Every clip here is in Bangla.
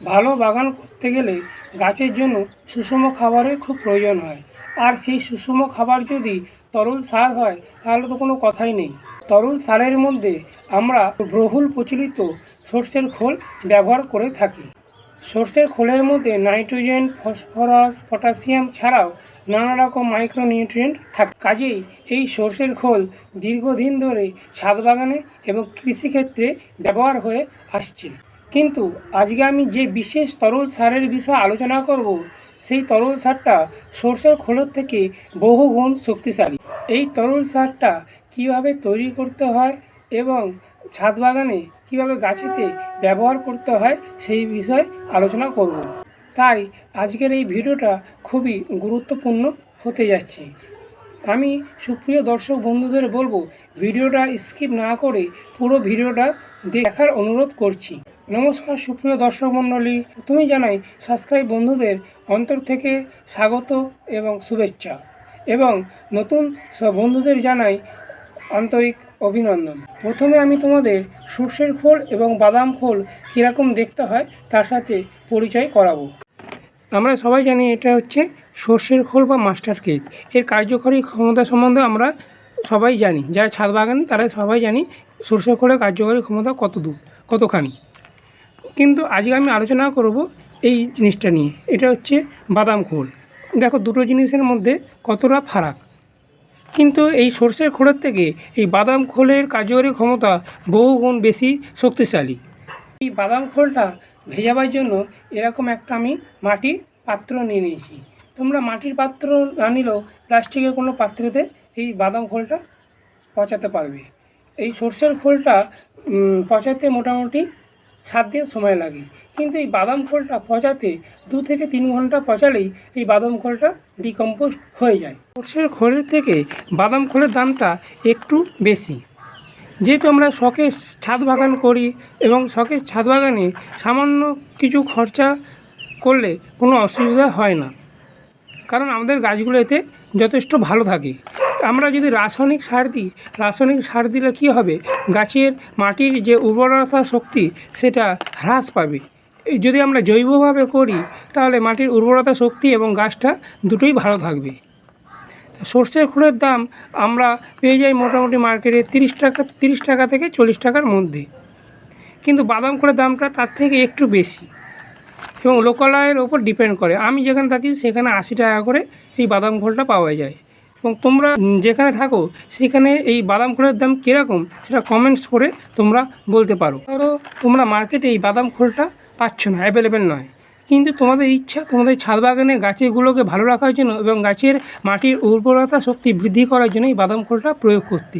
ভালো বাগান করতে গেলে গাছের জন্য সুষম খাবারের খুব প্রয়োজন হয়। আর সেই সুষম খাবার যদি তরল সার হয়, তাহলে তো কোনো কথাই নেই। তরল সারের মধ্যে আমরা বহুল প্রচলিত সর্ষের খোল ব্যবহার করে থাকি। সর্ষের খোলের মধ্যে নাইট্রোজেন, ফসফরাস, পটাশিয়াম ছাড়াও নানা রকম মাইক্রোনিউট্রিয়েন্ট থাকে। কাজেই এই সর্ষের খোল দীর্ঘদিন ধরে ছাদ বাগানে এবং কৃষিক্ষেত্রে ব্যবহার হয়ে আসছে। কিন্তু আজকে আমি যে বিশেষ তরল সারের বিষয়ে আলোচনা করব, সেই তরল সারটা সর্ষের খোলের থেকে বহু গুণ শক্তিশালী। এই তরল সারটা কীভাবে তৈরি করতে হয় এবং ছাদ বাগানে কীভাবে গাছেতে ব্যবহার করতে হয়, সেই বিষয়ে আলোচনা করব। তাই আজকের এই ভিডিওটা খুবই গুরুত্বপূর্ণ হতে যাচ্ছে। আমি সুপ্রিয় দর্শক বন্ধুদের বলব, ভিডিওটা স্কিপ না করে পুরো ভিডিওটা দেখার অনুরোধ করছি। নমস্কার সুপ্রিয় দর্শক মণ্ডলী, তুমি জানাই সাবস্ক্রাইব বন্ধুদের অন্তর থেকে স্বাগত এবং শুভেচ্ছা এবং নতুন বন্ধুদের জানাই আন্তরিক অভিনন্দন। প্রথমে আমি তোমাদের সর্ষের খোল এবং বাদাম খোল কীরকম দেখতে হয় তার সাথে পরিচয় করাবো। আমরা সবাই জানি এটা হচ্ছে সর্ষের খোল বা মাস্টার কেক। এর কার্যকরী ক্ষমতা সম্বন্ধে আমরা সবাই জানি। যারা ছাদ বাগানি, তারা সবাই জানি সর্ষের খোলের কার্যকরী ক্ষমতা কত দূর কতখানি। কিন্তু আজকে আমি আলোচনা করব এই জিনিসটা নিয়ে। এটা হচ্ছে বাদাম খোল। দেখো, দুটো জিনিসের মধ্যে কতটা ফারাক। কিন্তু এই সর্ষের খোলের থেকে এই বাদাম খোলের কার্যকরী ক্ষমতা বহুগুণ বেশি শক্তিশালী। এই বাদাম খোলটা ভেজাবার জন্য এরকম একটা আমি মাটির পাত্র নিয়ে নিয়েছি। তোমরা মাটির পাত্র না নিলেও প্লাস্টিকের কোনো পাত্রেতে এই বাদাম খোলটা পচাতে পারবে। এই সর্ষের খোলটা পচাতে মোটামুটি সাত দিন সময় লাগে। কিন্তু এই বাদাম খোলটা পচাতে দু থেকে তিন ঘণ্টা পচালেই এই বাদাম খোলটা ডিকম্পোস্ট হয়ে যায়। সর্ষের খোলের থেকে বাদাম খোলের দামটা একটু বেশি। যেহেতু আমরা শখে ছাদ বাগান করি এবং শখের ছাদ বাগানে সামান্য কিছু খরচা করলে কোনো অসুবিধা হয় না। কারণ আমাদের গাছগুলো এতে যথেষ্ট ভালো থাকে। আমরা যদি রাসায়নিক সার দিই, রাসায়নিক সার দিলে কী হবে? গাছের মাটির যে উর্বরতা শক্তি, সেটা হ্রাস পাবে। যদি আমরা জৈবভাবে করি, তাহলে মাটির উর্বরতা শক্তি এবং গাছটা দুটোই ভালো থাকবে। সর্ষের খোলের দাম আমরা পেয়ে যাই মোটামুটি মার্কেটে তিরিশ টাকা তিরিশ টাকা থেকে চল্লিশ টাকার মধ্যে। কিন্তু বাদাম খোলের দামটা তার থেকে একটু বেশি এবং লোকালয়ের ওপর ডিপেন্ড করে। আমি যেখানে থাকি সেখানে আশি টাকা করে এই বাদাম খোলটা পাওয়া যায়। এবং তোমরা যেখানে থাকো সেখানে এই বাদাম খোলের দাম কীরকম সেটা কমেন্টস করে তোমরা বলতে পারো। ধরো তোমরা মার্কেটে এই বাদাম খোলটা পাচ্ছ না অ্যাভেলেবেল নয়। কিন্তু তোমাদের ইচ্ছা, তোমাদের ছাদ বাগানে গাছগুলোকে ভালো রাখার জন্য এবং গাছের মাটির উর্বরতা শক্তি বৃদ্ধি করার জন্য এই বাদাম খোলটা প্রয়োগ করতে।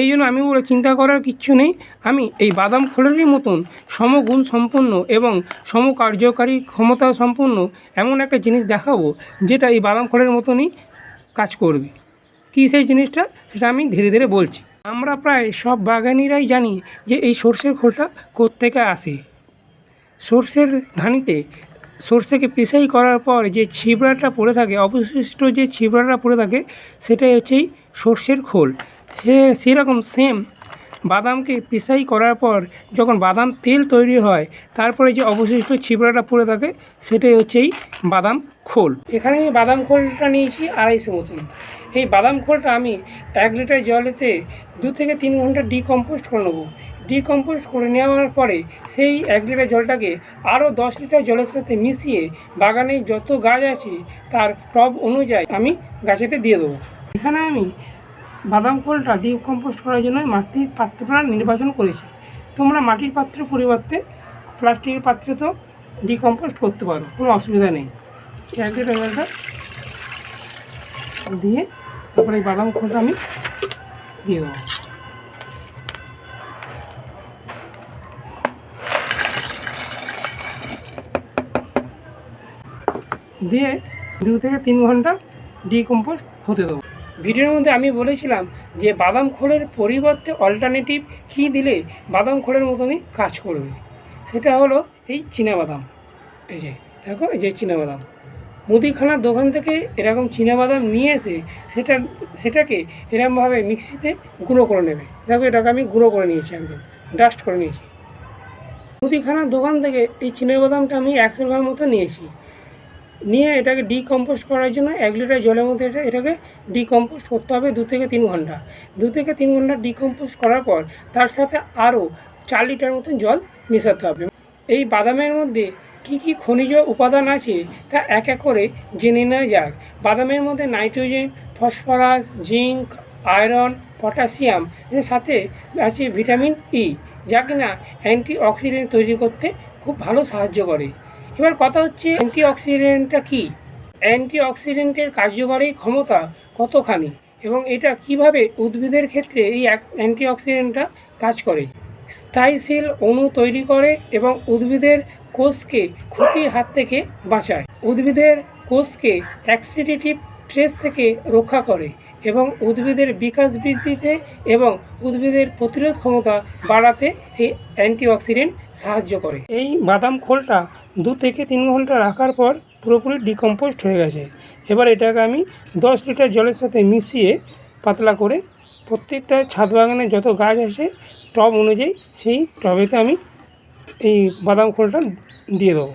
এই জন্য আমি বলে চিন্তা করার কিচ্ছু নেই। আমি এই বাদাম খোলেরই মতন সমগুণ সম্পন্ন এবং সমকার্যকারী, ক্ষমতা সম্পন্ন এমন একটা জিনিস দেখাবো যেটা এই বাদাম খোলের মতনই কাজ করবে। কী সেই জিনিসটা? সেটা আমি ধীরে ধীরে বলছি। আমরা প্রায় সব বাগানিরাই জানি যে এই সর্ষের খোলটা কোত্থেকে আসে। সর্ষের ঘানিতে সর্ষেকে পেশাই করার পর যে ছিবড়াটা পড়ে থাকে, অবশিষ্ট যে ছিবড়াটা পড়ে থাকে, সেটাই হচ্ছে সর্ষের খোল। সে সেরকম সেম বাদামকে পেশাই করার পর যখন বাদাম তেল তৈরি হয়, তারপরে যে অবশিষ্ট ছিবড়াটা পড়ে থাকে, সেটাই হচ্ছে এই বাদাম খোল। এখানে আমি বাদাম খোলটা নিয়েছি আড়াইশো মতন। এই বাদাম খোলটা আমি এক লিটার জলেতে দু থেকে তিন ঘণ্টা ডিকম্পোস্ট করে নেব। ডিকম্পোস্ট করে নেওয়ার পরে সেই এক লিটার জলটাকে আরও দশ লিটার জলের সাথে মিশিয়ে বাগানে যত গাছ আছে তার টব অনুযায়ী আমি গাছেতে দিয়ে দেবো। এখানে আমি বাদাম কলটা ডিকম্পোস্ট করার জন্য মাটির পাত্রটা নির্বাচন করেছি। তোমরা মাটির পাত্রের পরিবর্তে প্লাস্টিকের পাত্রে তো ডিকম্পোস্ট করতে পারো, কোনো অসুবিধা নেই। এক লিটার জলটা দিয়ে তারপরে এই বাদাম খোলটা আমি দিয়ে দেবো। দিয়ে দু থেকে তিন ঘণ্টা ডিকম্পোস্ট হতে দেবো। ভিডিওর মধ্যে আমি বলেছিলাম যে বাদাম খোলের পরিবর্তে অল্টারনেটিভ কী দিলে বাদাম খোলের মতনই কাজ করবে? সেটা হলো এই বাদাম। এই যে, দেখো এই যে বাদাম। মুদিখানার দোকান থেকে এরকম বাদাম নিয়ে এসে সেটা, সেটাকে এরকমভাবে মিক্সিতে গুঁড়ো করে নেবে। দেখো এটাকে আমি গুঁড়ো করে নিয়েছি একদম ডাস্ট করে নিয়েছি। মুদিখানার দোকান থেকে এই বাদামটা আমি একশো গ্রাম মতো নিয়েছি। নিয়ে এটাকে ডিকম্পোজ করার জন্য এক লিটার জলের মধ্যে এটা, এটাকে ডিকম্পোজ করতে হবে দু থেকে তিন ঘণ্টা। দু থেকে তিন ঘণ্টা ডিকম্পোজ করার পর তার সাথে আরও চার লিটার মতন জল মেশাতে হবে। এই বাদামের মধ্যে কি কি খনিজ উপাদান আছে তা এক এক করে জেনে নেওয়া যাক। বাদামের মধ্যে nitrogen, phosphorus, zinc, iron, potassium এর সাথে আছে ভিটামিন ই যা কিনা অ্যান্টি অক্সিডেন্ট তৈরি করতে খুব ভালো সাহায্য করে। এবার কথা হচ্ছে অ্যান্টি অক্সিডেন্টটা কী? অ্যান্টি অক্সিডেন্টের কার্যকরী ক্ষমতা কতখানি? এবং এটা কীভাবে উদ্ভিদের ক্ষেত্রে এই অ্যান্টি অক্সিডেন্টটা কাজ করে? স্থায়ী সেল অণু তৈরি করে এবং উদ্ভিদের কোষকে ক্ষতির হাত থেকে বাঁচায়। উদ্ভিদের কোষকে অ্যাক্সিডেটিভ স্ট্রেস থেকে রক্ষা করে এবং উদ্ভিদের বিকাশ বৃদ্ধিতে এবং উদ্ভিদের প্রতিরোধ ক্ষমতা বাড়াতে এই অ্যান্টিঅক্সিডেন্ট সাহায্য করে। এই বাদাম খোলটা দু থেকে তিন ঘণ্টা রাখার পর পুরোপুরি ডিকম্পোস্ট হয়ে গেছে। এবার এটাকে আমি দশ লিটার জলের সাথে মিশিয়ে পাতলা করে প্রত্যেকটা ছাদ বাগানে যত গাছ আসে, টব অনুযায়ী সেই টবেতে আমি এই বাদাম খোলটা দিয়ে দেবো।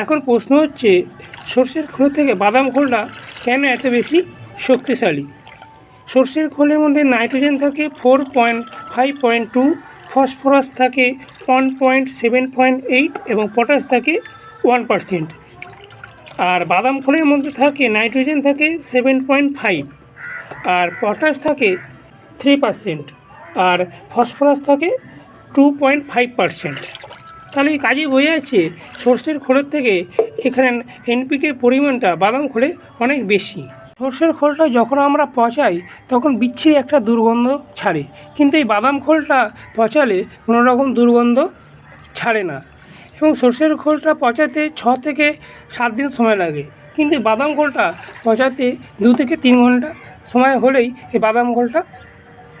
এখন প্রশ্ন হচ্ছে, সর্ষের খোল থেকে বাদাম খোলটা কেন এত বেশি শক্তিশালী? সর্ষের খোলের মধ্যে নাইট্রোজেন থাকে four point five point two, phosphorus থাকে one point seven point eight এবং পটাশ থাকে ওয়ান পারসেন্ট। আর বাদাম খোলের মধ্যে থাকে নাইট্রোজেন থাকে সেভেন পয়েন্ট ফাইভ, আর পটাশ থাকে থ্রি পারসেন্ট, আর ফসফরাস থাকে টু পয়েন্ট ফাইভ পারসেন্ট। তাহলে এই কাজে বোঝা যাচ্ছে সর্ষের খোলের থেকে এখানে এনপিকের পরিমাণটা বাদাম খোলে অনেক বেশি। সর্ষের খোলটা যখন আমরা পচাই, তখন বিচ্ছিরি একটা দুর্গন্ধ ছাড়ে। কিন্তু এই বাদাম খোলটা পচালে কোনো রকম দুর্গন্ধ ছাড়ে না। এবং সর্ষের খোলটা পচাতে ছ থেকে সাত দিন সময় লাগে। কিন্তু বাদাম খোলটা পচাতে দু থেকে তিন ঘণ্টা সময় হলেই এই বাদাম খোলটা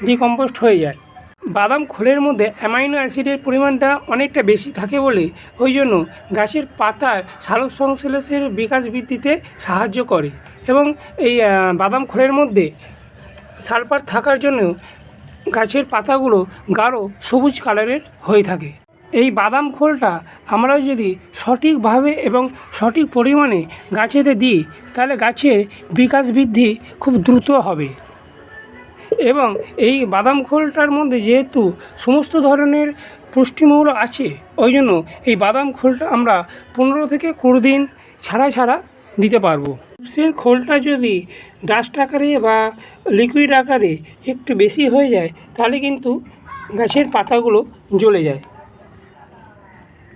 ডিকম্পোস্ট হয়ে যায়। বাদাম খোলের মধ্যে অ্যামাইনো অ্যাসিডের পরিমাণটা অনেকটা বেশি থাকে বলে ওই জন্য গাছের পাতার সালোক সংশ্লেষের বিকাশ বৃদ্ধিতে সাহায্য করে এবং এই বাদাম খোলের মধ্যে সালফার থাকার জন্য গাছের পাতাগুলো গাঢ় সবুজ কালারের হয়ে থাকে। এই বাদাম খোলটা আমরা যদি সঠিকভাবে এবং সঠিক পরিমাণে গাছেতে দিই, তাহলে গাছের বিকাশ বৃদ্ধি খুব দ্রুত হবে। এবং এই বাদাম খোলটার মধ্যে যেহেতু সমস্ত ধরনের পুষ্টিমূল্য আছে, ওই জন্য এই বাদাম খোলটা আমরা পনেরো থেকে কুড়ি দিন ছাড়া ছাড়া দিতে পারব। সে খোলটা যদি ডাস্ট আকারে বা লিকুইড আকারে একটু বেশি হয়ে যায়, তাহলে কিন্তু গাছের পাতাগুলো জ্বলে যায়।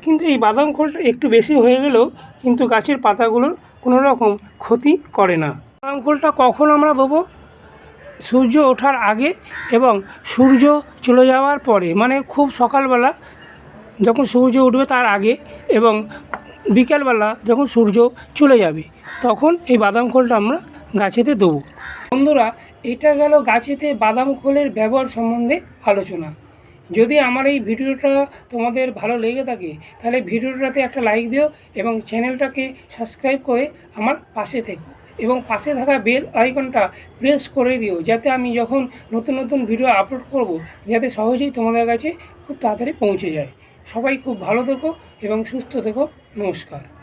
কিন্তু এই বাদাম খোলটা একটু বেশি হয়ে গেলেও কিন্তু গাছের পাতাগুলোর কোনো রকম ক্ষতি করে না। বাদাম খোলটা কখন আমরা দেবো? সূর্য ওঠার আগে এবং সূর্য চলে যাওয়ার পরে মানে খুব সকালবেলা যখন সূর্য উঠবে তার আগে এবং বিকেলবেলা যখন সূর্য চলে যাবে, তখন এই বাদাম খোলটা আমরা গাছেতে দেবো। বন্ধুরা, এটা গেল গাছেতে বাদাম খোলের ব্যবহার সম্বন্ধে আলোচনা। যদি আমার এই ভিডিওটা তোমাদের ভালো লেগে থাকে, তাহলে ভিডিওটাতে একটা লাইক দিও এবং চ্যানেলটাকে সাবস্ক্রাইব করে আমার পাশে থেকো। এবং পাশে থাকা বেল আইকনটা প্রেস করে দিও, যাতে আমি যখন নতুন নতুন ভিডিও আপলোড করব, যাতে সহজেই তোমাদের কাছে খুব তাড়াতাড়ি পৌঁছে যায়। সবাই খুব ভালো থেকো এবং সুস্থ থেকো। নমস্কার।